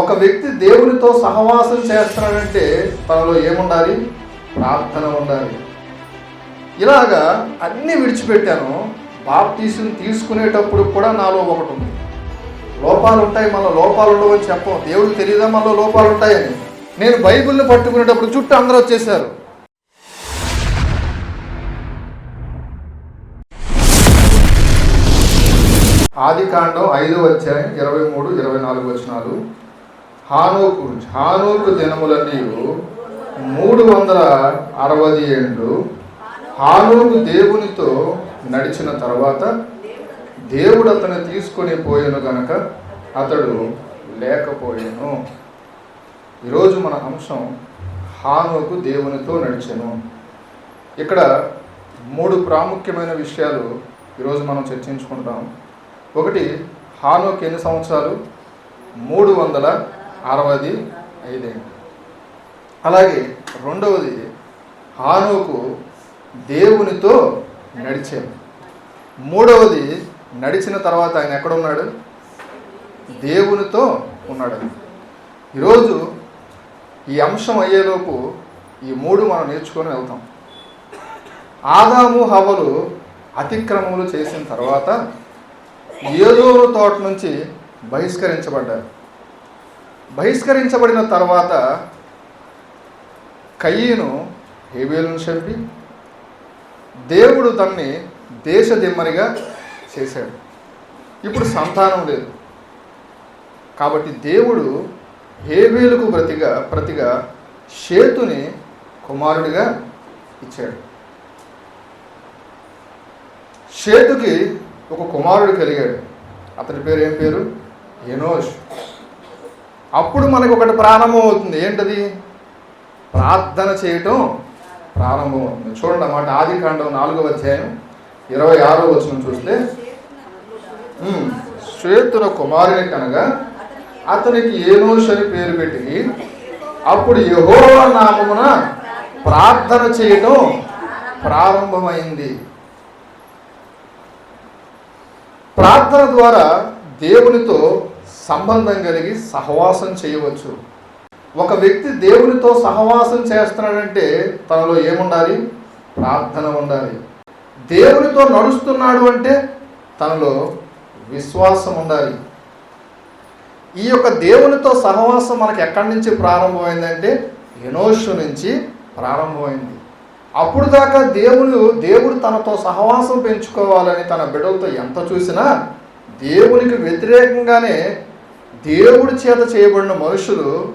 ఒక వ్యక్తి దేవునితో సహవాసం చేస్తున్నాడంటే తనలో ఏముండాలి? ప్రార్థన ఉండాలి. ఇలాగా అన్నీ విడిచిపెట్టాను. బాప్తీసం తీసుకునేటప్పుడు కూడా నాలో ఒకటి ఉంది లోపాలు ఉంటాయి మన లోపాలు ఉండవని చెప్పం. దేవుడికి తెలియదా మనలో లోపాలు ఉంటాయని నేను బైబిల్ని పట్టుకునేటప్పుడు చుట్టూ అందరూ వచ్చేసారు ఆది కాండం ఐదు వచ్చాయి ఇరవై మూడు ఇరవై నాలుగు వచనాలు. హానోకు గురించి. హానోకు దినములన్నీ మూడు వందల అరవై ఏళ్ళు హానోకు దేవునితో నడిచిన తర్వాత దేవుడు అతను తీసుకొని పోయాను గనక అతడు లేకపోయాను. ఈరోజు మన అంశం హానోకు దేవునితో నడిచాను. ఇక్కడ మూడు ప్రాముఖ్యమైన విషయాలు ఈరోజు మనం చర్చించుకుంటాం. ఒకటి హానోకు ఎన్ని సంవత్సరాలు? మూడు వందల అరవై ఐదేళ్ళు అలాగే రెండవది హానోకు దేవునితో నడిచాడు. మూడవది నడిచిన తర్వాత ఆయన ఎక్కడున్నాడు దేవునితో ఉన్నాడు. ఈరోజు ఈ అంశం అయ్యేలోపు ఈ మూడు మనం నేర్చుకొని వెళ్తాం. ఆదాము హవలు అతిక్రమములు చేసిన తర్వాత ఏదో తోట నుంచి బహిష్కరించబడ్డారు. బహిష్కరించబడిన తర్వాత కయ్యను హేబేలును చంపి దేవుడు తన్ని దేశదిమ్మరిగా చేశాడు. ఇప్పుడు సంతానం లేదు. కాబట్టి దేవుడు హేబేలుకు ప్రతిగా ప్రతిగా షేతుని కుమారుడిగా ఇచ్చాడు. షేతుకి ఒక కుమారుడు కలిగాడు. అతని పేరు ఏం పేరు? ఎనోష్. అప్పుడు మనకు ఒకటి ప్రారంభం అవుతుంది ఏంటది? ప్రార్థన చేయటం ప్రారంభం అవుతుంది చూడండి అన్నమాట. ఆది కాండం నాలుగవ అధ్యాయం ఇరవై ఆరో వచనం చూస్తే శ్వేతుల కుమారుని కనగా అతనికి ఏనోష్ అని పేరు పెట్టి అప్పుడు యెహోవా నామమున ప్రార్థన చేయటం ప్రారంభమైంది. ప్రార్థన ద్వారా దేవునితో సంబంధం కలిగి సహవాసం చేయవచ్చు. ఒక వ్యక్తి దేవునితో సహవాసం చేస్తున్నాడంటే తనలో ఏముండాలి? ప్రార్థన ఉండాలి. దేవునితో నడుస్తున్నాడు అంటే తనలో విశ్వాసం ఉండాలి. ఈ యొక్క దేవునితో సహవాసం మనకు ఎక్కడి నుంచి ప్రారంభమైందంటే ఎనోషు నుంచి ప్రారంభమైంది. అప్పుడు దాకా దేవుడు దేవుడు తనతో సహవాసం పెంచుకోవాలని తన బిడ్డలతో ఎంత చూసినా దేవునికి వ్యతిరేకంగానే దేవుడి చేత చేయబడిన మనుషులు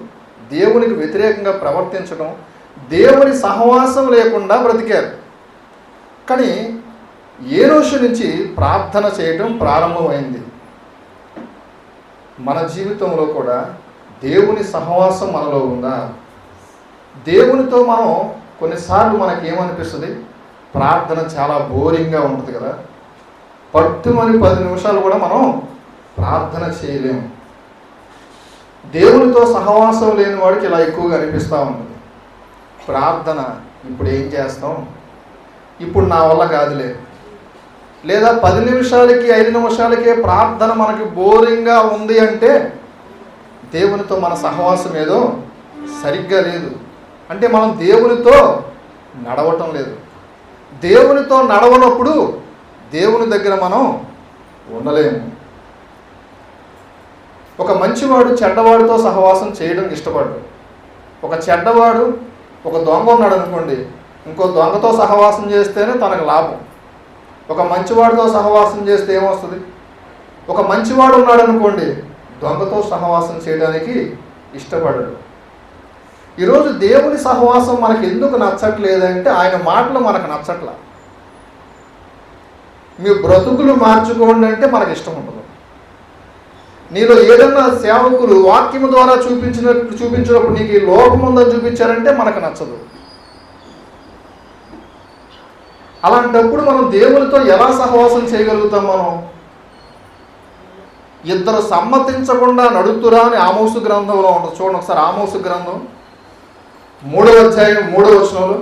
దేవునికి వ్యతిరేకంగా ప్రవర్తించడం దేవుని సహవాసం లేకుండా బ్రతికారు. కానీ ఏనోషు నుంచి ప్రార్థన చేయటం ప్రారంభమైంది. మన జీవితంలో కూడా దేవుని సహవాసం మనలో ఉందా? దేవునితో మనం కొన్నిసార్లు మనకి ఏమనిపిస్తుంది ప్రార్థన చాలా బోరింగ్గా ఉంటుంది కదా. పట్టుమని పది నిమిషాలు కూడా మనం ప్రార్థన చేయలేము దేవునితో సహవాసం లేని వాడికి ఇలా ఎక్కువగా అనిపిస్తూ ఉంటుంది ప్రార్థన ఇప్పుడు ఏం చేస్తాం? ఇప్పుడు నా వల్ల కాదులే. లేదా పది నిమిషాలకి ఐదు నిమిషాలకే ప్రార్థన మనకి బోరింగ్గా ఉంది అంటే దేవునితో మన సహవాసం ఏదో సరిగ్గా లేదు. అంటే మనం దేవునితో నడవటం లేదు. దేవునితో నడవనప్పుడు దేవుని దగ్గర మనం ఉండలేము. ఒక మంచివాడు చెడ్డవాడితో సహవాసం చేయడం ఇష్టపడ్డు. ఒక చెడ్డవాడు ఒక దొంగ ఉన్నాడు అనుకోండి ఇంకో దొంగతో సహవాసం చేస్తేనే తనకు లాభం. ఒక మంచివాడితో సహవాసం చేస్తే ఏమొస్తుంది? ఒక మంచివాడు ఉన్నాడు అనుకోండి దొంగతో సహవాసం చేయడానికి ఇష్టపడడు. ఈరోజు దేవుని సహవాసం మనకు ఎందుకు నచ్చట్లేదంటే ఆయన మాటలు మనకు నచ్చట్ల. మీ బ్రతుకులు మార్చుకోండి అంటే మనకు ఇష్టం ఉండదు. నీలో ఏదన్నా సేవకులు వాక్యము ద్వారా చూపించిన చూపించినప్పుడు నీకు ఈ లోపం ఉందని చూపించారంటే మనకు నచ్చదు. అలాంటప్పుడు మనం దేవునితో ఎలా సహవాసం చేయగలుగుతాం మనం? ఇద్దరు సమ్మతించకుండా నడుతురా అని ఆమోసు గ్రంథంలో ఉంటుంది. చూడండి ఒకసారి ఆమోసు గ్రంథం. మూడవ అధ్యాయం మూడవ వచనంలో.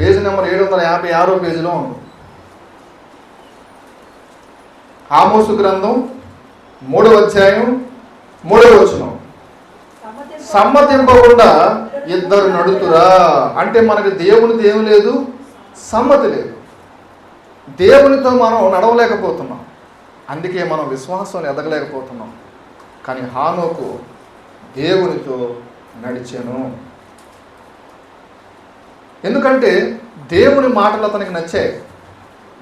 పేజీ నెంబర్ ఏడు వందల యాభై ఆరో పేజీలో ఉంది. ఆమోసు గ్రంథం మూడవ అధ్యాయం మూడవ వచనం. సమ్మతింపకుండా ఇద్దరు నడుతురా. అంటే మనకి దేవునిది ఏం లేదు సమ్మతి లేదు. దేవునితో మనం నడవలేకపోతున్నాం. అందుకే మనం విశ్వాసం ఎదగలేకపోతున్నాం. కానీ హానోకు దేవునితో నడిచాను. ఎందుకంటే దేవుని మాటలు అతనికి నచ్చాయి.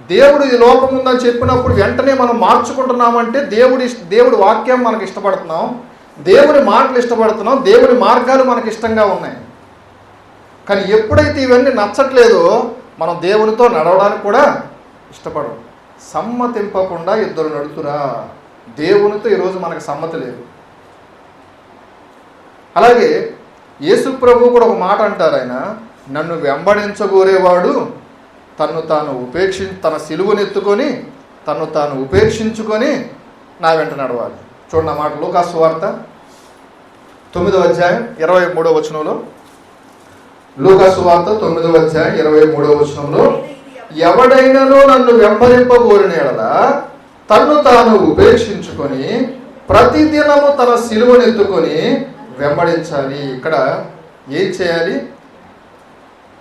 దేవుడు ఈ లోపం ఉందని చెప్పినప్పుడు వెంటనే మనం మార్చుకుంటున్నామంటే దేవుడి దేవుడి వాక్యం మనకి ఇష్టపడుతున్నాం. దేవుని మాటలు ఇష్టపడుతున్నాం. దేవుని మార్గాలు మనకి ఇష్టంగా ఉన్నాయి. కానీ ఎప్పుడైతే ఇవన్నీ నచ్చట్లేదో మనం దేవునితో నడవడానికి కూడా ఇష్టపడం సమ్మతింపకుండా ఇద్దరు నడుతురా. దేవునితో ఈరోజు మనకు సమ్మతి లేదు. అలాగే యేసు ప్రభు కూడా ఒక మాట అంటారు ఆయన నన్ను వెంబడించగోరేవాడు తన్ను తాను ఉపేక్షి తన సిలువనెత్తుకొని తన్ను తాను ఉపేక్షించుకొని నా వెంట నడవాలి. చూడండి మాట లూకాసు వార్త తొమ్మిదవ అధ్యాయం ఇరవై మూడవ వచనంలో. లూకాసు వార్త తొమ్మిదవ అధ్యాయం ఇరవై మూడవ వచనంలో. ఎవడైనానో నన్ను వెంబడింపగోరిన ఎడల తన్ను తాను ఉపేక్షించుకొని ప్రతిదినము తన సిలువనెత్తుకొని వెంబడించాలి. ఇక్కడ ఏం చేయాలి?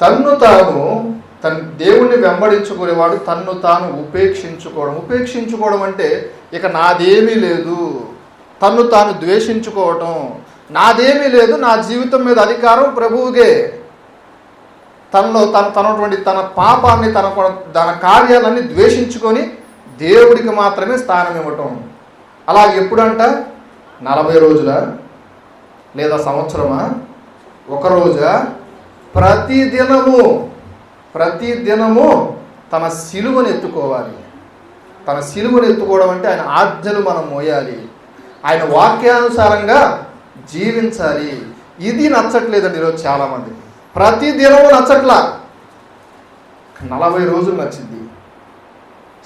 తన్ను తాను తన దేవుణ్ణి వెంబడించుకునేవాడు తన్ను తాను ఉపేక్షించుకోవడం. ఉపేక్షించుకోవడం అంటే ఇక నాదేమీ లేదు. తన్ను తాను ద్వేషించుకోవటం. నాదేమీ లేదు నా జీవితం మీద అధికారం ప్రభువుగే తనలో తన తనటువంటి తన పాపాన్ని తన తన కార్యాలన్నీ ద్వేషించుకొని దేవుడికి మాత్రమే స్థానం ఇవ్వటం. అలా ఎప్పుడంట? నలభై రోజుల? లేదా సంవత్సరమా? ఒక రోజా? ప్రతి దినము ప్రతి దినము తన సిలువను ఎత్తుకోవాలి. తన సిలువను ఎత్తుకోవడం అంటే ఆయన ఆజ్ఞలు మనం మోయాలి. ఆయన వాక్యానుసారంగా జీవించాలి. ఇది నచ్చట్లేదండి ఈరోజు చాలామంది. ప్రతి దినము నచ్చట్లా. నలభై రోజులు నచ్చింది.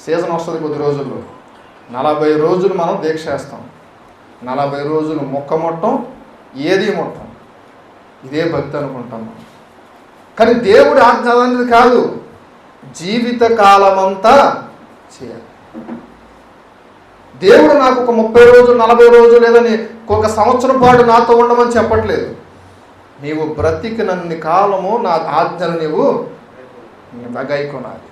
సీజన్ వస్తుంది కొద్ది రోజుల్లో. నలభై రోజులు మనం దీక్ష చేస్తాం. నలభై రోజులు మొక్క మొట్టం ఏది మొట్టం? ఇదే భక్తి అనుకుంటాం మనం. కానీ దేవుడి ఆజ్ఞ అనేది కాదు. జీవిత కాలమంతా చేయాలి. దేవుడు నాకు ఒక ముప్పై రోజులు నలభై రోజులు లేదని ఒక సంవత్సరం పాటు నాతో ఉండమని చెప్పట్లేదు. నీవు బ్రతికినన్ని కాలము నా ఆజ్ఞను నీవు వెగైకొనాలి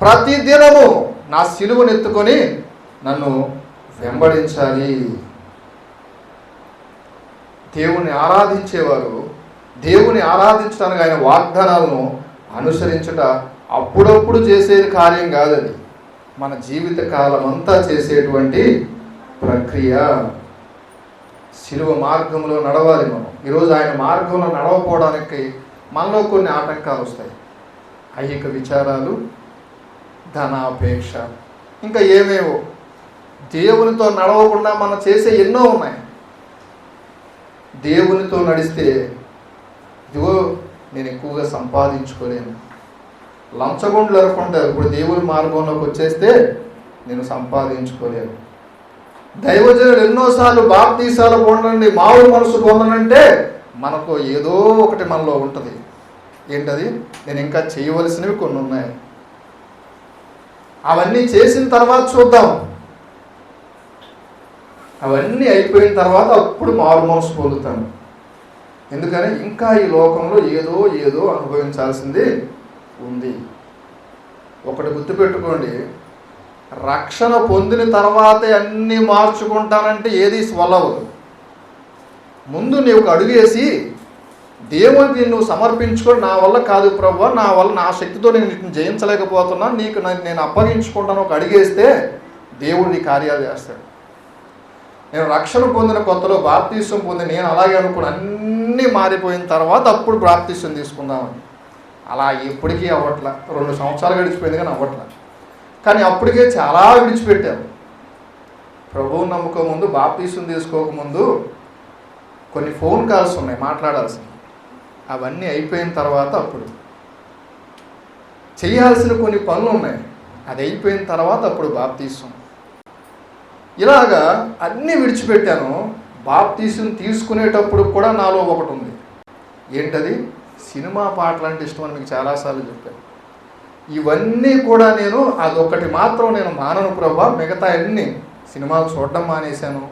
ప్రతి దినము నా సిలువను ఎత్తుకొని నన్ను వెంబడించాలి. దేవుణ్ణి ఆరాధించేవారు దేవుని ఆరాధించడానికి ఆయన వాగ్దానాలను అనుసరించుట అప్పుడప్పుడు చేసేది కార్యం కాదండి మన జీవిత కాలం అంతా చేసేటువంటి ప్రక్రియ. శిలువ మార్గంలో నడవాలి మనం. ఈరోజు ఆయన మార్గంలో నడవకపోవడానికి మనలో కొన్ని ఆటంకాలు వస్తాయి. ఐహిక విచారాలు ధనాపేక్ష ఇంకా ఏమేవో దేవునితో నడవకుండా మనం చేసే ఎన్నో ఉన్నాయి. దేవునితో నడిస్తే ఇదిగో నేను ఎక్కువగా సంపాదించుకోలేను. లంచగొండలు అనుకుంటారు ఇప్పుడు దేవుని మార్గంలోకి వచ్చేస్తే నేను సంపాదించుకోలేను. దైవజనులు ఎన్నోసార్లు బాప్తీసాలు పొందండి మామూలు మనసు పొందనంటే మనకు ఏదో ఒకటి మనలో ఉంటుంది. ఏంటది? నేను ఇంకా చేయవలసినవి కొన్ని ఉన్నాయి. అవన్నీ చేసిన తర్వాత చూద్దాం. అవన్నీ అయిపోయిన తర్వాత అప్పుడు మారు మనసు పొందుతాను. ఎందుకని ఇంకా ఈ లోకంలో ఏదో ఏదో అనుభవించాల్సింది ఉంది. ఒకటి గుర్తుపెట్టుకోండి. రక్షణ పొందిన తర్వాతే అన్నీ మార్చుకుంటానంటే ఏది వల్లవదు ముందు నీవు ఒక అడుగేసి దేవునికి నువ్వు సమర్పించుకొని నా వల్ల కాదు ప్రభు నా వల్ల నా శక్తితో నేను వీటిని జయించలేకపోతున్నా నీకు నేను అప్పగించుకుంటాను ఒక అడిగేస్తే దేవుడు నీ కార్యాలు చేస్తాడు. నేను రక్షణ పొందిన కొత్తలో బాప్తీసం పొంది నేను అలాగే అనుకుని అన్నీ మారిపోయిన తర్వాత అప్పుడు బాప్తీసం తీసుకుందామని. అలా ఎప్పటికీ అవ్వట్లే. రెండు సంవత్సరాలు గడిచిపోయింది కానీ అవ్వట్ల. కానీ అప్పటికే చాలా విడిచిపెట్టారు ప్రభువు నమ్ముకో ముందు బాప్తీసం తీసుకోకముందు కొన్ని ఫోన్ కాల్స్ ఉన్నాయి మాట్లాడాల్సిన అవన్నీ అయిపోయిన తర్వాత అప్పుడు. చేయాల్సిన కొన్ని పనులు ఉన్నాయి. అది అయిపోయిన తర్వాత అప్పుడు బాప్తీసం. ఇలాగా అన్నీ విడిచిపెట్టాను. బాప్తీసుని తీసుకునేటప్పుడు కూడా నాలో ఒకటి ఉంది ఏంటది? సినిమా పాటలు అంటే ఇష్టం అని మీకు చాలాసార్లు చెప్పాను. ఇవన్నీ కూడా నేను అదొకటి మాత్రం నేను మానను ప్రభా. మిగతా అన్ని సినిమాలు చూడడం మానేశాను.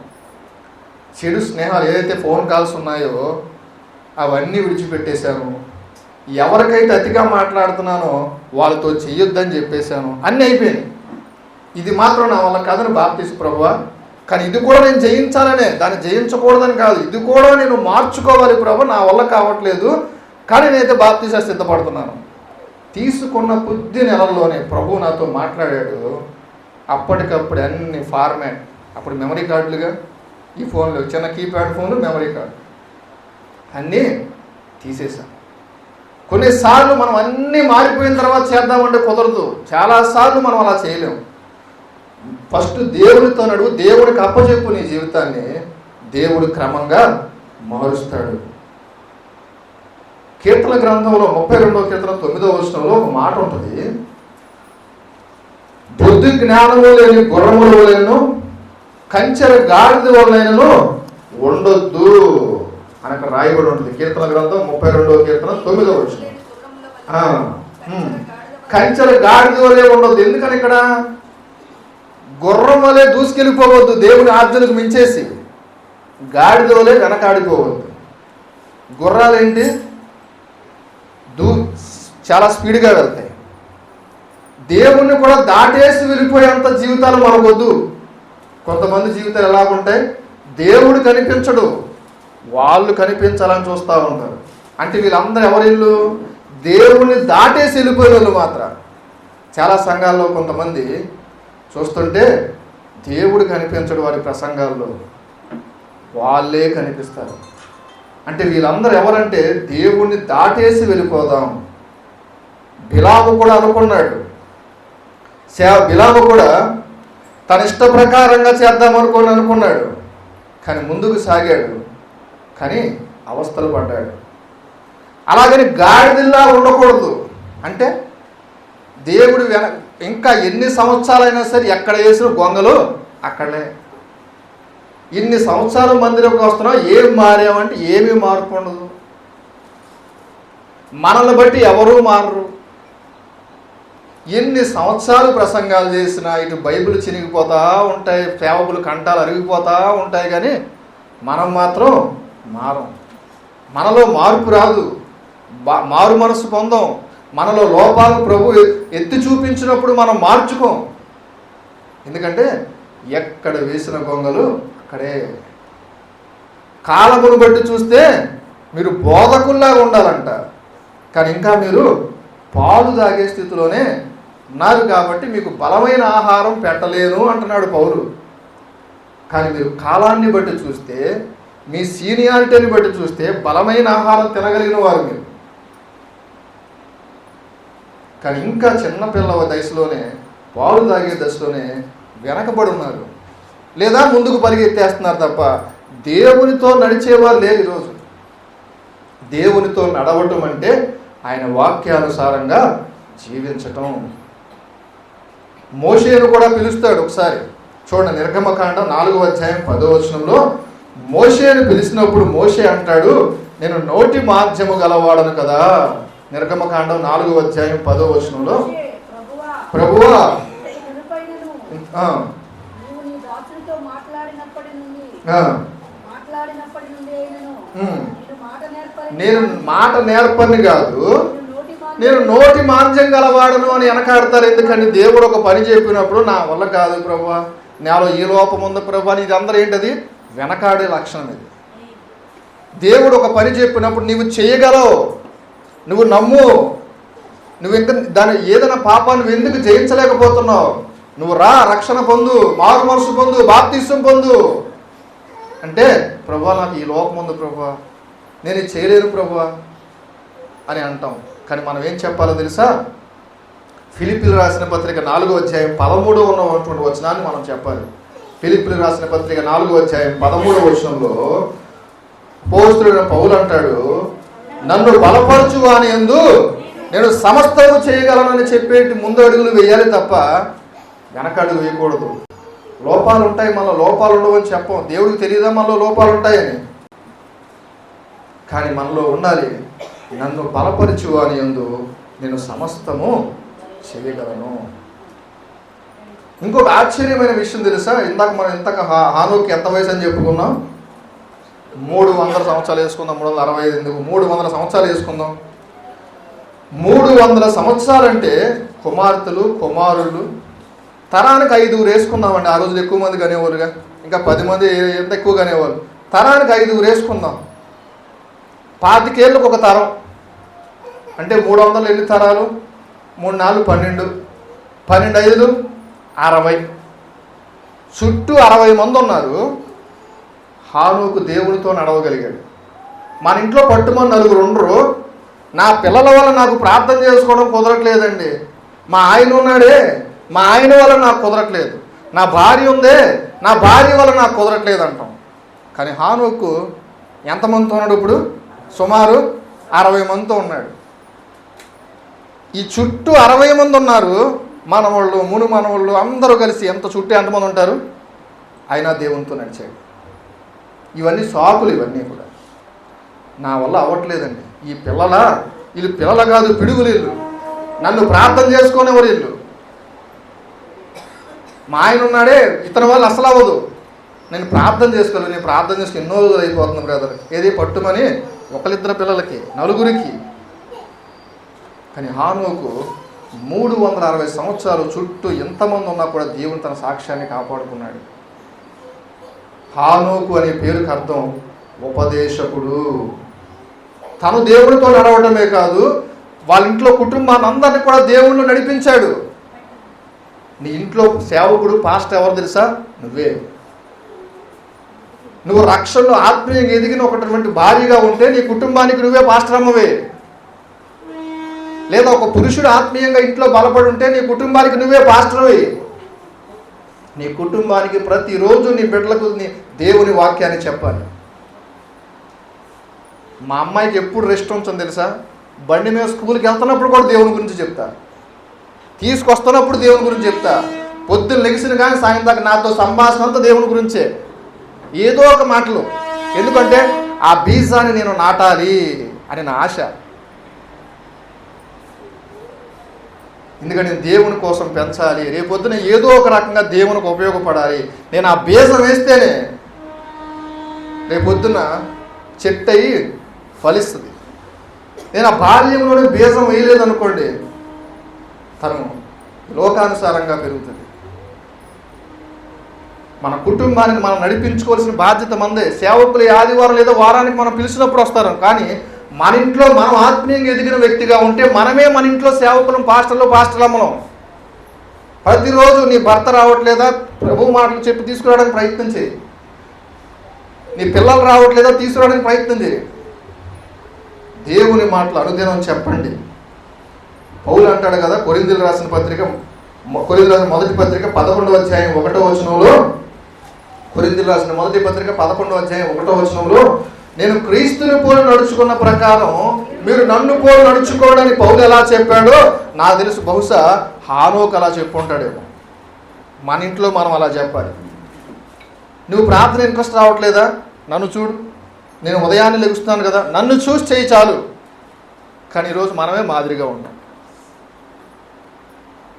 చెడు స్నేహాలు ఏదైతే ఫోన్ కాల్స్ ఉన్నాయో అవన్నీ విడిచిపెట్టేశాను. ఎవరికైతే అతిగా మాట్లాడుతున్నానో వాళ్ళతో చెయ్యొద్దని చెప్పేశాను. అన్నీ అయిపోయినాయి. ఇది మాత్రం నా వల్ల కాదని బాప్తీసు ప్రభువా. కానీ ఇది కూడా నేను జయించాలనే దాన్ని జయించకూడదని కాదు. ఇది కూడా నేను మార్చుకోవాలి ప్రభు నా వల్ల కావట్లేదు. కానీ నేనైతే బాప్తీసా సిద్ధపడుతున్నాను. తీసుకున్న కొద్ది నెలల్లోనే ప్రభు నాతో మాట్లాడాడు. అప్పటికప్పుడు అన్ని ఫార్మాట్ అప్పుడు మెమరీ కార్డులుగా ఈ ఫోన్లు చిన్న కీప్యాడ్ ఫోన్లు మెమరీ కార్డు. అన్నీ తీసేసాం కొన్నిసార్లు మనం అన్నీ మారిపోయిన తర్వాత చేద్దామంటే కుదరదు. చాలాసార్లు మనం అలా చేయలేము ఫస్ట్ దేవుడితో నడువు దేవుడికి అప్పచెప్పు నీ జీవితాన్ని దేవుడు క్రమంగా మారుస్తాడు. కీర్తన గ్రంథంలో ముప్పై రెండవ కీర్తన తొమ్మిదవ వచనంలో ఒక మాట ఉంటుంది. బుద్ధి జ్ఞానము లేని గుర్రముల వలెను కంచెర గాడిద వలనను ఉండొద్దు అని అక్కడ రాయబడి ఉంటుంది. కీర్తన గ్రంథం ముప్పై రెండవ కీర్తన తొమ్మిదవ వచనం. కంచెర గాడిద వలె ఉండొద్దు. ఎందుకని ఇక్కడ? గుర్రం వలె దూసుకెళ్ళిపోవద్దు దేవుని ఆజ్ఞలకు మించేసి. గాడిద వలె వెనకాడిపోవద్దు. గుర్రాలు ఏంటి దూ చాలా స్పీడ్గా వెళ్తాయి. దేవుణ్ణి కూడా దాటేసి వెళ్ళిపోయేంత జీవితాలు మనకొద్దు. కొంతమంది జీవితాలు ఎలా ఉంటాయి దేవుడు కనిపించడు. వాళ్ళు కనిపించాలని చూస్తూ ఉంటారు. అంటే వీళ్ళందరూ ఎవరిల్లు దేవుణ్ణి దాటేసి వెళ్ళిపోయే వాళ్ళు మాత్రం. చాలా సంఘాల్లో కొంతమంది చూస్తుంటే దేవుడు కనిపించడు వారి ప్రసంగాల్లో. వాళ్ళే కనిపిస్తారు. అంటే వీళ్ళందరూ ఎవరంటే దేవుణ్ణి దాటేసి వెళ్ళిపోదాం. బిలాము కూడా అనుకున్నాడు. సేవ బిలాము కూడా తన ఇష్ట ప్రకారంగా చేద్దాం అనుకోని అనుకున్నాడు. కానీ ముందుకు సాగాడు. కానీ అవస్థలు పడ్డాడు. అలాగని గాడిదిల్లా ఉండకూడదు. అంటే దేవుడు వెన ఇంకా ఎన్ని సంవత్సరాలైనా సరే ఎక్కడ వేసిన గొంగలు? అక్కడే ఇన్ని సంవత్సరాలు మందిరంకి వస్తున్నా ఏం మారామంటే ఏమీ మార్పు ఉండదు. మనల్ని బట్టి ఎవరూ మారరు. ఎన్ని సంవత్సరాలు ప్రసంగాలు చేసినా ఇటు బైబిల్ చినిగిపోతా ఉంటాయి సేవకులు కంటాలు అరిగిపోతా ఉంటాయి కానీ మనం మాత్రం మారం. మనలో మార్పు రాదు. మారు మనసు పొందాం. మనలో లోపాలు ప్రభు ఎత్తి చూపించినప్పుడు మనం మార్చుకోం. ఎందుకంటే ఎక్కడ వేసిన గొంగలు అక్కడే కాలమును బట్టి చూస్తే మీరు బోధకుల్లాగా ఉండాలంట. కానీ ఇంకా మీరు పాలు తాగే స్థితిలోనే ఉన్నారు కాబట్టి మీకు బలమైన ఆహారం పెట్టలేను అంటున్నాడు పౌరు కానీ మీరు కాలాన్ని బట్టి చూస్తే మీ సీనియారిటీని బట్టి చూస్తే బలమైన ఆహారం తినగలిగిన వారు మీరు. కానీ ఇంకా చిన్న పిల్లల దశలోనే పాలు తాగే దశలోనే వెనకబడి ఉన్నారు. లేదా ముందుకు పరిగెత్తేస్తున్నారు తప్ప దేవునితో నడిచేవారు లేరు ఈరోజు. దేవునితో నడవటం అంటే ఆయన వాక్యానుసారంగా జీవించటం. మోషేను కూడా పిలుస్తాడు ఒకసారి. చూడండి నిర్గమకాండం నాలుగో అధ్యాయం పదో వచనంలో మోషేను పిలిచినప్పుడు మోషే అంటాడు నేను నోటి మాధ్యము గలవాడను కదా. నిర్గమకాండం నాలుగో అధ్యాయం పదో వచనంలో ప్రభువా. నేను మాట నేర్పని కాదు. నేను నోటి మాంద్యం గలవాడను అని వెనకాడతారు. ఎందుకని? దేవుడు ఒక పని చెప్పినప్పుడు నా వల్ల కాదు ప్రభా నాలో ఈ లోపం ఉంది ప్రభా అని ఇది అందరూ ఏంటది? వెనకాడే లక్షణం ఇది. దేవుడు ఒక పని చెప్పినప్పుడు నీవు చేయగలవు. నువ్వు నమ్ము. నువ్వు ఇంకా దాని ఏదైనా పాపాన్ని నువ్వు ఎందుకు జయించలేకపోతున్నావు? నువ్వు రా రక్షణ పొందు మారు మనసు పొందు బాప్తిష్టం పొందు. అంటే ప్రభా నాకు ఈ లోపం ఉంది ప్రభా నేను చేయలేను ప్రభా అని అంటాం. కానీ మనం ఏం చెప్పాలో తెలుసా? ఫిలిపిలు రాసిన పత్రిక నాలుగో అధ్యాయం పదమూడు ఉన్నటువంటి వచనాన్ని మనం చెప్పాలి. ఫిలిపిలు రాసిన పత్రిక నాలుగో అధ్యాయం పదమూడవ వచనంలో పోస్తుడైన పౌలు అంటాడు నన్ను బలపరచు అని ఎందు నేను సమస్తము చేయగలనని చెప్పేటి ముందు అడుగులు వేయాలి తప్ప వెనకడుగు వేయకూడదు. లోపాలు ఉంటాయి మళ్ళీ లోపాలు ఉండవని చెప్పం. దేవుడికి తెలియదా మనలో లోపాలు ఉంటాయని? కానీ మనలో ఉండాలి నన్ను బలపరచు అని ఎందు నేను సమస్తము చేయగలను. ఇంకొక ఆశ్చర్యమైన విషయం తెలుసా? ఇందాక మనం ఇంతక హా హానోకి ఎంత వయసు అని చెప్పుకున్నాం? మూడు వందల సంవత్సరాలు వేసుకుందాం మూడు వందల అరవై ఐదు ఎందుకు? మూడు వందల సంవత్సరాలు వేసుకుందాం. మూడు వందల సంవత్సరాలంటే కుమార్తెలు కుమారులు తరానికి ఐదుగురు వేసుకుందామండి. ఆ రోజులు ఎక్కువ మంది కనేవారుగా ఇంకా పది మంది ఎంత ఎక్కువ కనేవారు తరానికి ఐదుగురు వేసుకుందాం. పాతికేళ్ళకు ఒక తరం. అంటే మూడు వందలు ఎన్ని తరాలు? మూడు నాలుగు పన్నెండు. పన్నెండు ఐదులు అరవై. చుట్టూ అరవై మంది ఉన్నారు. హానుకు దేవునితో నడవగలిగాడు. మన ఇంట్లో పట్టుమని నలుగురు ఉండరు. నా పిల్లల వల్ల నాకు ప్రార్థన చేసుకోవడం కుదరట్లేదండి. మా ఆయన ఉన్నాడే. మా ఆయన వల్ల నాకు కుదరట్లేదు. నా భార్య ఉందే. నా భార్య వల్ల నాకు కుదరట్లేదు అంటాం కానీ హానుకు ఎంతమందితో ఉన్నాడు ఇప్పుడు? సుమారు అరవై మందితో ఉన్నాడు. ఈ చుట్టూ అరవై మంది ఉన్నారు. మనవాళ్ళు మును మనవాళ్ళు అందరూ కలిసి ఎంత చుట్టూ ఎంతమంది ఉంటారు? అయినా దేవునితో నడిచాడు. ఇవన్నీ సాకులు ఇవన్నీ కూడా. నా వల్ల అవ్వట్లేదండి. ఈ పిల్లల వీళ్ళు పిల్లల కాదు పిడుగులు వీళ్ళు. నన్ను ప్రార్థన చేసుకునేవారు వీళ్ళు. మా ఆయన ఉన్నాడే ఇతని వల్ల అసలు అవ్వదు. నేను ప్రార్థన చేసుకోలేదు నేను ప్రార్థన చేసుకుని ఎన్నో రోజులు అయిపోతుంది బ్రదర్. ఏది పట్టుమని ఒకరిద్దరు పిల్లలకి నలుగురికి. కానీ హానుకు మూడు వందల అరవై సంవత్సరాలు చుట్టూ ఎంతమంది ఉన్నా కూడా దేవుని తన సాక్ష్యాన్ని కాపాడుకున్నాడు. హానోకు అనే పేరుకు అర్థం ఉపదేశకుడు. తను దేవుడితో నడవడమే కాదు వాళ్ళ ఇంట్లో కుటుంబాన్ని అందరినీ కూడా దేవుళ్ళు నడిపించాడు. నీ ఇంట్లో సేవకుడు పాస్ట్ ఎవరు తెలుసా? నువ్వే. నువ్వు రక్షణలో ఆత్మీయంగా ఎదిగిన ఒకటువంటి భారీగా ఉంటే నీ కుటుంబానికి నువ్వే పాస్టర్ లేదా ఒక పురుషుడు ఆత్మీయంగా ఇంట్లో బలపడి ఉంటే నీ కుటుంబానికి నువ్వే పాస్టర్వి. నీ కుటుంబానికి ప్రతిరోజు నీ బిడ్డలకు నీ దేవుని వాక్యాన్ని చెప్పాలి. మా అమ్మాయికి ఎప్పుడు రెస్ట్ ఉంచని తెలుసా? బండి మీద స్కూల్కి వెళ్తున్నప్పుడు కూడా దేవుని గురించి చెప్తా. తీసుకొస్తున్నప్పుడు దేవుని గురించి చెప్తా. పొద్దున్న లెగిసిన కానీ సాయం దాకా నాతో సంభాషణ అంతా దేవుని గురించే. ఏదో ఒక మాటలు. ఎందుకంటే ఆ బీజాన్ని నేను నాటాలి అని నా ఆశ. ఎందుకంటే నేను దేవుని కోసం పెంచాలి. రేపొద్దున ఏదో ఒక రకంగా దేవునికి ఉపయోగపడాలి. నేను ఆ బీజం వేస్తేనే రేపొద్దున చెట్టు అయి ఫలిస్తుంది. నేను ఆ బాల్యంలోనే బీజం వేయలేదు అనుకోండి తను లోకానుసారంగా పెరుగుతుంది. మన కుటుంబానికి మనం నడిపించుకోవాల్సిన బాధ్యత మందే. సేవకులు ఆదివారం లేదా వారానికి మనం పిలిచినప్పుడు వస్తారు. కానీ మన ఇంట్లో మనం ఆత్మీయంగా ఎదిగిన వ్యక్తిగా ఉంటే మనమే మన ఇంట్లో సేవకులం పాస్టర్లు పాస్టర్లమ్మలం ప్రతిరోజు నీ భర్త రావట్లేదా? ప్రభు మాటలు చెప్పి తీసుకురావడానికి ప్రయత్నం చేయి. నీ పిల్లలు రావట్లేదా? తీసుకురావడానికి ప్రయత్నం చేయి. దేవుని మాటలు అనుదినం చెప్పండి. పౌలు అంటాడు కదా కొరిందులు రాసిన పత్రిక కొరిందులు రాసిన మొదటి పత్రిక పదకొండవ అధ్యాయం ఒకటో వచనంలో కొరిందులు రాసిన మొదటి పత్రిక పదకొండవ అధ్యాయం ఒకటో వచనంలో నేను క్రీస్తుని పోలి నడుచుకున్న ప్రకారం మీరు నన్ను పోలి నడుచుకోవడానికి పౌలు ఎలా చెప్పాడో నాకు తెలుసు. బహుశా హానోక్ అలా చెప్పుంటాడేమో. మన ఇంట్లో మనం అలా చెప్పాలి. నువ్వు ప్రార్థన ఇంట్రెస్ట్ రావట్లేదా? నన్ను చూడు. నేను ఉదయాన్నే లెగుస్తున్నాను కదా. నన్ను చూసి చేయి చాలు. కానీ ఈరోజు మనమే మాదిరిగా ఉన్నాం.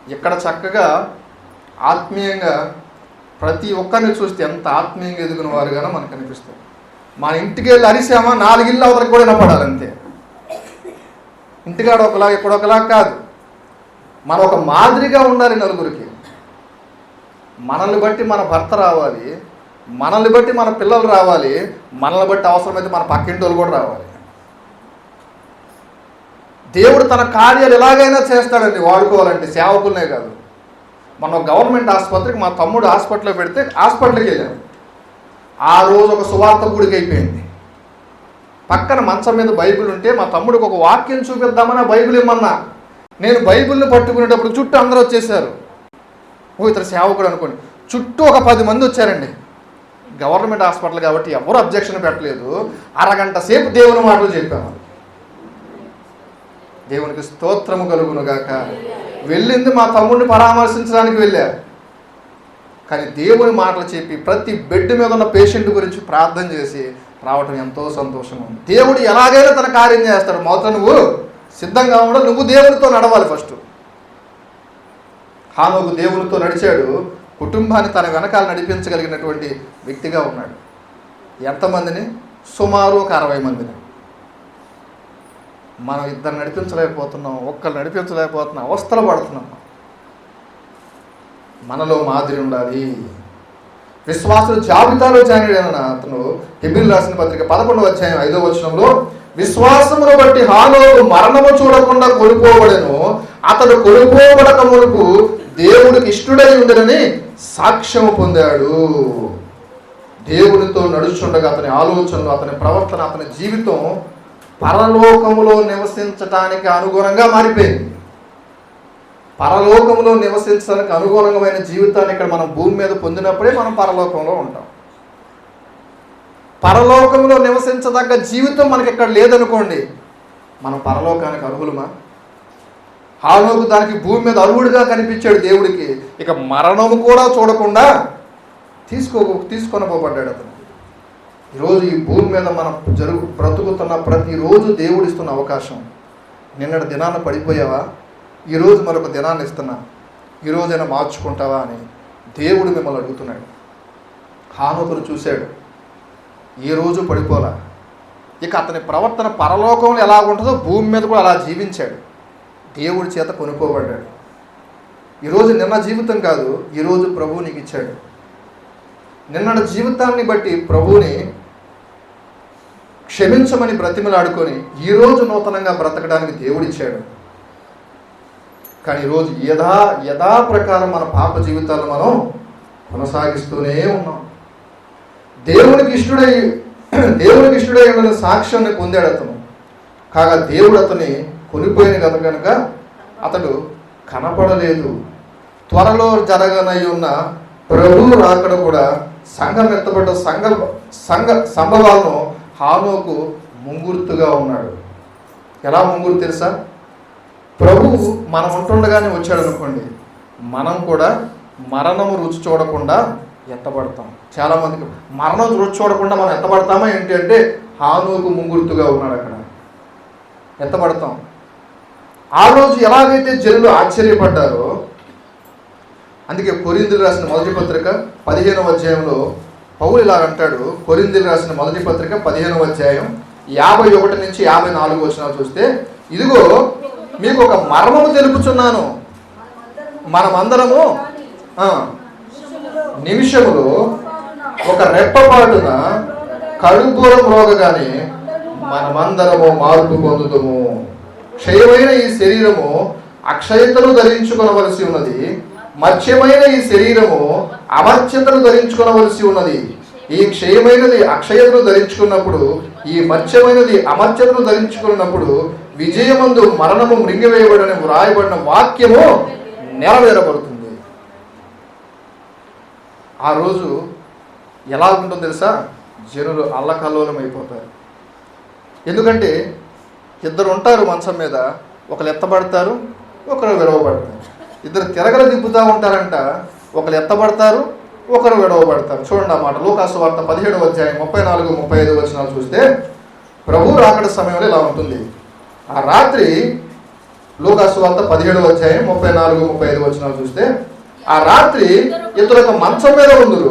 ఇక్కడ చక్కగా ఆత్మీయంగా ప్రతి ఒక్కరిని చూస్తే ఎంత ఆత్మీయంగా ఎదుగున వారుగానో మనకు అనిపిస్తుంది. మన ఇంటికి వెళ్ళి అరిసామా? నాలుగు ఇల్లు కూడా వినపడాలి అంతే ఇంటికాడ ఒకలా ఇక్కడ ఒకలా కాదు. మనం ఒక మాదిరిగా ఉండాలి నలుగురికి. మనల్ని బట్టి మన భర్త రావాలి. మనల్ని బట్టి మన పిల్లలు రావాలి. మనల్ని బట్టి అవసరమైతే మన పక్కింటి వాళ్ళు కూడా రావాలి. దేవుడు తన కార్యాలు ఎలాగైనా చేస్తాడండి. వాడుకోవాలంటే సేవకులనే కాదు. మనం గవర్నమెంట్ ఆసుపత్రికి మా తమ్ముడు హాస్పిటల్లో పెడితే హాస్పిటల్కి వెళ్ళాము ఆ రోజు ఒక సువార్త గుడికి అయిపోయింది పక్కన మంచం మీద బైబిల్ ఉంటే మా తమ్ముడికి ఒక వాక్యం చూపిద్దామని బైబిల్ ఇమ్మన్నా. నేను బైబిల్ని పట్టుకునేటప్పుడు చుట్టూ అందరూ వచ్చేసారు ఓ ఇతర సేవకుడు అనుకోండి చుట్టూ ఒక పది మంది వచ్చారండి. గవర్నమెంట్ హాస్పిటల్ కాబట్టి ఎవరు అబ్జెక్షన్ పెట్టలేదు. అరగంట సేపు దేవుని మాటలు చెప్పాము దేవునికి స్తోత్రము కలుగును గాక వెళ్ళింది మా తమ్ముడిని పరామర్శించడానికి వెళ్ళా. కానీ దేవుని మాటలు చెప్పి ప్రతి బెడ్ మీద ఉన్న పేషెంట్ గురించి ప్రార్థన చేసి రావటం ఎంతో సంతోషంగా ఉంది. దేవుడు ఎలాగైనా తన కార్యం చేస్తాడు. మొదట నువ్వు సిద్ధంగా ఉండవు నువ్వు దేవునితో నడవాలి ఫస్ట్. హానోకు దేవునితో నడిచాడు. కుటుంబాన్ని తన వెనకాల నడిపించగలిగినటువంటి వ్యక్తిగా ఉన్నాడు. ఎంతమందిని? సుమారు ఒక అరవై మందిని. మనం ఇద్దరు నడిపించలేకపోతున్నాం. ఒక్కరు నడిపించలేకపోతున్నాం. అవస్థలు పడుతున్నాం. మనలో మాదిరి ఉండాలి. విశ్వాసుల జాబితాలో జాయిన్ అతను హిబిల్ రాసిన పత్రిక పదకొండవ అధ్యాయం ఐదో వచనంలో విశ్వాసమును బట్టి హాలోకు మరణము చూడకుండా కొనుక్కోబడెను అతడు కొనుక్కోబడక మునుపు దేవుడికి ఇష్టడై ఉండడని సాక్ష్యము పొందాడు. దేవునితో నడుచుండగా అతని ఆలోచనలు అతని ప్రవర్తన అతని జీవితం పరలోకములో నివసించటానికి అనుగుణంగా మారిపోయింది. పరలోకంలో నివసించడానికి అనుగుణమైన జీవితాన్ని ఇక్కడ మనం భూమి మీద పొందినప్పుడే మనం పరలోకంలో ఉంటాం. పరలోకంలో నివసించదగ్గ జీవితం మనకి ఇక్కడ లేదనుకోండి మనం పరలోకానికి అర్హులమా? హాలోకు దానికి భూమి మీద అర్హుడిగా కనిపించాడు దేవుడికి. ఇక మరణము కూడా చూడకుండా తీసుకో తీసుకొని పోబడ్డాడు అతను. ఈరోజు ఈ భూమి మీద మనం జరుగు బ్రతుకుతున్న ప్రతిరోజు దేవుడిస్తున్న అవకాశం. నిన్నటి దినాన పడిపోయావా? ఈరోజు మరొక దినాన్ని ఇస్తున్నా. ఈరోజైనా మార్చుకుంటావా అని దేవుడు మిమ్మల్ని అడుగుతున్నాడు. హానోకును చూశాడు. ఏ రోజు పడిపోలా. ఇక అతని ప్రవర్తన పరలోకంలో ఎలా ఉంటుందో భూమి మీద కూడా అలా జీవించాడు. దేవుడి చేత కొనుక్కోబడ్డాడు. ఈరోజు నిన్న జీవితం కాదు ఈరోజు ప్రభువు నీకు ఇచ్చాడు. నిన్నటి జీవితాన్ని బట్టి ప్రభువుని క్షమించమని బ్రతిమలాడుకొని ఈరోజు నూతనంగా బ్రతకడానికి దేవుడిచ్చాడు. కానీ ఈరోజు యథా యథా ప్రకారం మన పాప జీవితాలను మనం కొనసాగిస్తూనే ఉన్నాం. దేవునికి ఇష్టడై దేవునికి ఇష్టడై ఉండని సాక్ష్యాన్ని పొందాడు అతను. కాగా దేవుడు అతని కొనిపోయిన కథ కనుక అతడు కనపడలేదు. త్వరలో జరగనై ఉన్న ప్రభు రాకడ కూడా సంఘం ఎత్తబడ్డ సంఘ సంఘ సంభవాలను హానోకు ముంగుర్తుగా ఉన్నాడు. ఎలా ముంగురు తెలుసా? ప్రభు మనం ఉంటుండగానే వచ్చాడు అనుకోండి మనం కూడా మరణము రుచి చూడకుండా ఎత్తబడతాం. చాలామందికి మరణం రుచి చూడకుండా మనం ఎత్తబడతామా ఏంటి అంటే హానుకు ముంగుర్తుగా ఉన్నాడు అక్కడ. ఎత్తబడతాం. ఆ రోజు ఎలాగైతే జనులు ఆశ్చర్యపడ్డారో అందుకే కొరిందులు రాసిన మొదటి పత్రిక పదిహేనవ అధ్యాయంలో పౌలు ఇలా అంటాడు కొరిందులు రాసిన మొదటి పత్రిక పదిహేనవ అధ్యాయం యాభై ఒకటి నుంచి యాభై నాలుగు వచ్చిన చూస్తే ఇదిగో మీకు ఒక మర్మము తెలుపుచున్నాను. మనమందరము ఆ, నిమిషములో ఒక రెప్పపాటున కడుపురం రోగగానే మనమందరము మార్పు పొందుతుము క్షయమైన ఈ శరీరము అక్షయతను ధరించుకొనవలసి ఉన్నది. మత్స్యమైన ఈ శరీరము అమర్త్యతను ధరించుకొనవలసి ఉన్నది. ఈ క్షయమైనది అక్షయతను ధరించుకున్నప్పుడు ఈ మత్స్యమైనది అమర్త్యతను ధరించుకున్నప్పుడు విజయమందు మరణము మృంగివేయబడని వ్రాయబడిన వాక్యము నెరవేరబడుతుంది. ఆ రోజు ఎలా ఉంటుందో తెలుసా? జనులు అల్లకల్లోలం అయిపోతారు ఎందుకంటే ఇద్దరు ఉంటారు మంచం మీద ఒకరు ఎత్తబడతారు ఒకరు విడవబడతారు. ఇద్దరు తిరగలు దిప్పుతూ ఉంటారంట ఒకరు ఎత్తబడతారు ఒకరు విడవబడతారు. చూడండి అన్నమాట లోకాసు వార్త పదిహేడు అధ్యాయం ముప్పై నాలుగు ముప్పై ఐదు వచనాలు చూస్తే ప్రభు రాకడ సమయంలో ఇలా ఉంటుంది. ఆ రాత్రి లోకాసు వార్త పదిహేడు అధ్యాయం ముప్పై నాలుగు ముప్పై ఐదు వచనాలు చూస్తే ఆ రాత్రి ఇద్దరు ఒక మంచం మీద ఉందరు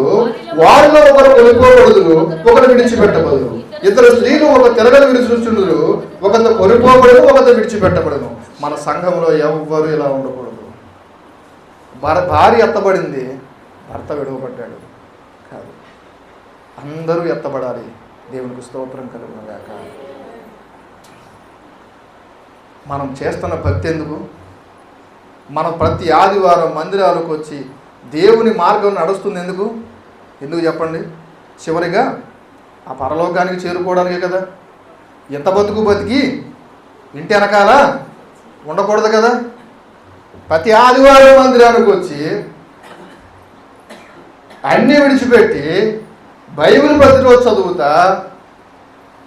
వారిలో ఒకరు కొనుక్కోబడుదురు ఒకరు విడిచిపెట్టబడదు ఇద్దరు స్త్రీలు ఒక తిరగలు విడిచిచుండురు ఒకరు కొనుక్కోబడదు ఒకరు విడిచిపెట్టబడదు మన సంఘంలో ఎవ్వరు ఇలా ఉండకూడదు. భార- భార్య ఎత్తబడింది భర్త విడవబడ్డాడు. కాదు. అందరూ ఎత్తబడాలి. దేవునికి స్తోత్రం కలుగునగాక. మనం చేస్తున్న భక్తి ఎందుకు? మనం ప్రతి ఆదివారం మందిరాలకు వచ్చి దేవుని మార్గం నడుస్తుంది ఎందుకు? ఎందుకు చెప్పండి? చివరిగా ఆ పరలోకానికి చేరుకోవడానికే కదా. ఎంత బతుకు బతికి ఇంటి వెనకాల ఉండకూడదు కదా. ప్రతి ఆదివారం మందిరానికి వచ్చి అన్నీ విడిచిపెట్టి బైబిల్ ప్రతిరోజు చదువుతా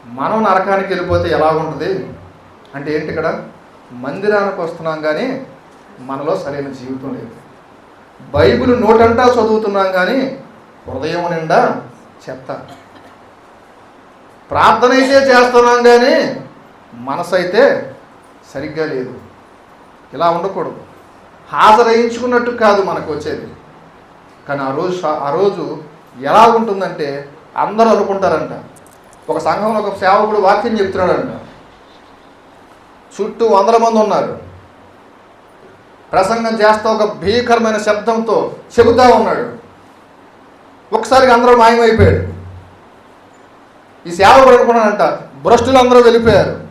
మనం నరకానికి వెళ్ళిపోతే ఎలా ఉంటుంది? అంటే ఏంటి ఇక్కడ? మందిరానికి వస్తున్నాం కానీ మనలో సరైన జీవితం లేదు. బైబిల్ నోటంటా చదువుతున్నాం కానీ హృదయం నిండా చెత్త. ప్రార్థన అయితే చేస్తున్నాం కానీ మనసు అయితే సరిగ్గా లేదు. ఇలా ఉండకూడదు. హాజరయించుకున్నట్టు కాదు మనకు వచ్చేది. కానీ ఆ రోజు ఆ రోజు ఎలా ఉంటుందంటే అందరూ అనుకుంటారంట. ఒక సంఘంలో ఒక సేవకుడు వాక్యం చెప్తున్నాడంట. చుట్టూ వందల మంది ఉన్నారు. ప్రసంగం చేస్తూ ఒక భీకరమైన శబ్దంతో చెబుతా ఉన్నాడు. ఒకసారిగా అందరూ మాయమైపోయాడు ఈ సేవకుడు అనుకున్నాడంట భ్రష్టులు అందరూ వెళ్ళిపోయారు.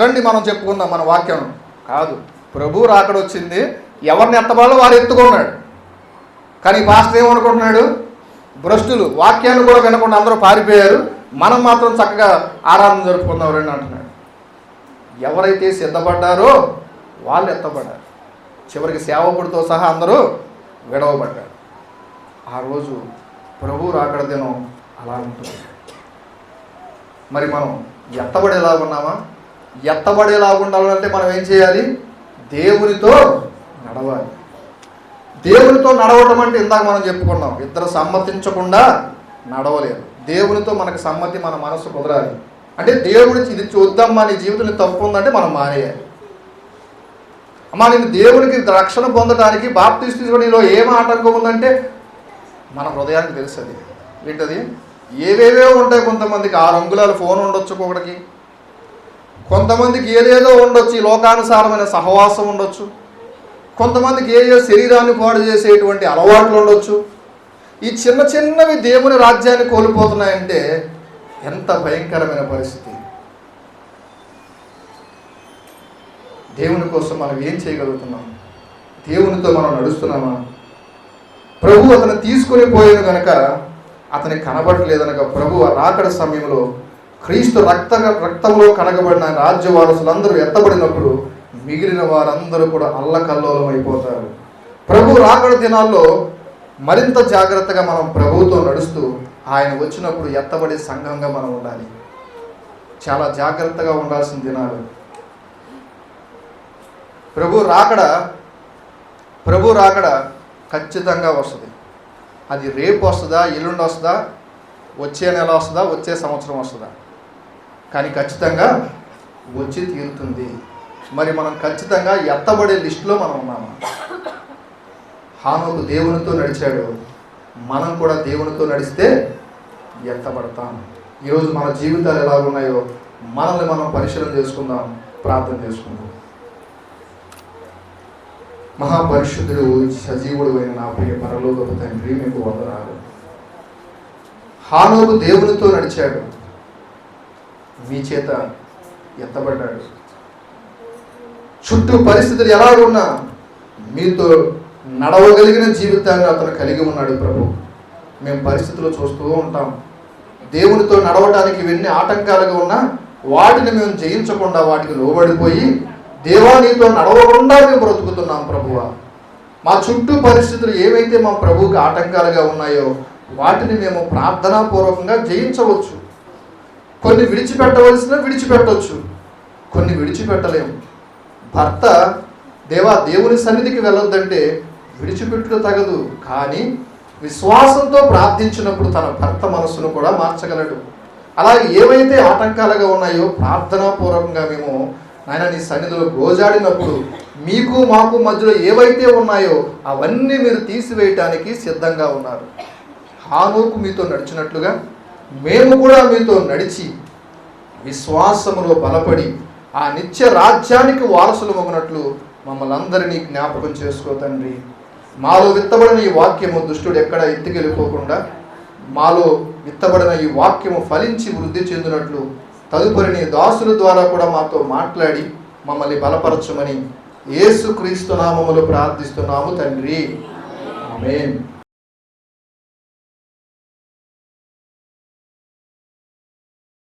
రండి మనం చెప్పుకుందాం మన వాక్యం. కాదు ప్రభు రాకడ వచ్చింది ఎవరిని ఎత్తబాలో వారు ఎత్తుకున్నాడు. కానీ పాస్టర్ ఏమనుకుంటున్నాడు? భ్రష్టులు వాక్యాన్ని కూడా వినకుండా అందరూ పారిపోయారు. మనం మాత్రం చక్కగా ఆరాధన జరుపుకుందాం రండి అంటున్నాడు. ఎవరైతే సిద్ధపడ్డారో వాళ్ళు ఎత్తబడ్డారు. చివరికి సేవకుడితో సహా అందరూ విడవబడ్డారు. ఆ రోజు ప్రభు రాకడ దినం అలా ఉంటుంది మరి మనం ఎత్తబడేలా ఉన్నామా? ఎత్తబడేలా ఉండాలంటే మనం ఏం చేయాలి? దేవునితో నడవాలి. దేవునితో నడవటం అంటే ఇందాక మనం చెప్పుకున్నాం ఇద్దరు సమ్మతించకుండా నడవలేదు దేవునితో మనకు సమ్మతి మన మనసు కుదరాలి. అంటే దేవుడి ఇది చూద్దాం నీ జీవితంలో తప్పు ఉందంటే మనం మానేయాలి అమ్మా నేను దేవునికి రక్షణ పొందడానికి బాప్తీసు తీసుకోవడం నీలో ఏం ఆటంకం ఉందంటే మన హృదయానికి తెలుసు అది ఏంటది? ఏవేవో ఉంటాయి కొంతమందికి. ఆరు అంగుళాల ఫోన్ ఉండొచ్చు ఒకటికి కొంతమందికి ఏదేదో ఉండొచ్చు ఈ లోకానుసారమైన సహవాసం ఉండొచ్చు. కొంతమందికి ఏ ఏ శరీరాన్ని పాడు చేసేటువంటి అలవాట్లు ఉండొచ్చు. ఈ చిన్న చిన్నవి దేవుని రాజ్యాన్ని కోల్పోతున్నాయంటే ఎంత భయంకరమైన పరిస్థితి. దేవుని కోసం మనం ఏం చేయగలుగుతున్నాం? దేవునితో మనం నడుస్తున్నామా? ప్రభు అతను తీసుకొని పోయాను కనుక అతని కనబడలేదనక ప్రభు ఆ రాకడ సమయంలో క్రీస్తు రక్త రక్తంలో కనగబడిన రాజ్య వారసులందరూ ఎత్తబడినప్పుడు మిగిలిన వారందరూ కూడా అల్లకల్లోలం అయిపోతారు ప్రభు రాకడ దినాల్లో మరింత జాగ్రత్తగా మనం ప్రభువుతో నడుస్తూ ఆయన వచ్చినప్పుడు ఎత్తబడే సంఘంగా మనం ఉండాలి. చాలా జాగ్రత్తగా ఉండాల్సిన దినాలు. ప్రభు రాకడ ప్రభు రాకడ ఖచ్చితంగా వస్తుంది. అది రేపు వస్తుందా ఎల్లుండి వస్తుందా వచ్చే నెల వస్తుందా వచ్చే సంవత్సరం వస్తుందా. కానీ ఖచ్చితంగా వచ్చి తీరుతుంది. మరి మనం ఖచ్చితంగా ఎత్తబడే లిస్టులో మనం ఉన్నాము? హానోకు దేవునితో నడిచాడు. మనం కూడా దేవునితో నడిస్తే ఎత్తబడతాం ఈరోజు మన జీవితాలు ఎలా ఉన్నాయో మనల్ని మనం పరిశీలన చేసుకుందాం ప్రార్థన చేసుకుందాం. మహాపరిశుద్ధుడు సజీవుడు అయిన నా ప్రియ పరలోకపు తండ్రి మీకు వందనాలు. హానోబు దేవునితో నడిచాడు. మీ చేత ఎత్తబడ్డాడు. చుట్టూ పరిస్థితులు ఎలా ఉన్నా మీతో నడవగలిగిన జీవితాన్ని అతను కలిగి ఉన్నాడు ప్రభు. మేము పరిస్థితులు చూస్తూ ఉంటాం. దేవునితో నడవటానికి ఇవన్నీ ఆటంకాలుగా ఉన్నా వాటిని మేము జయించకుండా వాటికి లోబడిపోయి దేవానితో నడవకుండా మేము బ్రతుకుతున్నాం ప్రభువ. మా చుట్టూ పరిస్థితులు ఏవైతే మా ప్రభువుకి ఆటంకాలుగా ఉన్నాయో వాటిని మేము ప్రార్థనాపూర్వకంగా జయించవచ్చు. కొన్ని విడిచిపెట్టవలసిన విడిచిపెట్టవచ్చు కొన్ని విడిచిపెట్టలేము భర్త దేవా దేవుని సన్నిధికి వెళ్ళొద్దంటే విడిచిపెట్టుట తగదు. కానీ విశ్వాసంతో ప్రార్థించినప్పుడు తన భర్త మనస్సును కూడా మార్చగలడు. అలాగే ఏవైతే ఆటంకాలుగా ఉన్నాయో ప్రార్థనాపూర్వకంగా మేము నాయన నీ సన్నిధిలో గోజాడినప్పుడు మీకు మాకు మధ్యలో ఏవైతే ఉన్నాయో అవన్నీ మీరు తీసివేయటానికి సిద్ధంగా ఉన్నారు. హానోకు మీతో నడిచినట్లుగా మేము కూడా మీతో నడిచి విశ్వాసములో బలపడి ఆ నిత్య రాజ్యానికి వారసులు మగినట్లు మమ్మల్ని అందరినీ జ్ఞాపకం చేసుకో తండ్రి. మాలో విత్తబడిన ఈ వాక్యము దుష్టుడు ఎక్కడ ఎత్తికెళ్ళిపోకుండా మాలో విత్తబడిన ఈ వాక్యము ఫలించి వృద్ధి చెందినట్లు తదుపరి నీ దాసుల ద్వారా కూడా మాతో మాట్లాడి మమ్మల్ని బలపరచమని ఏసు క్రీస్తు నామములు ప్రార్థిస్తున్నాము తండ్రి. ఆమెన్.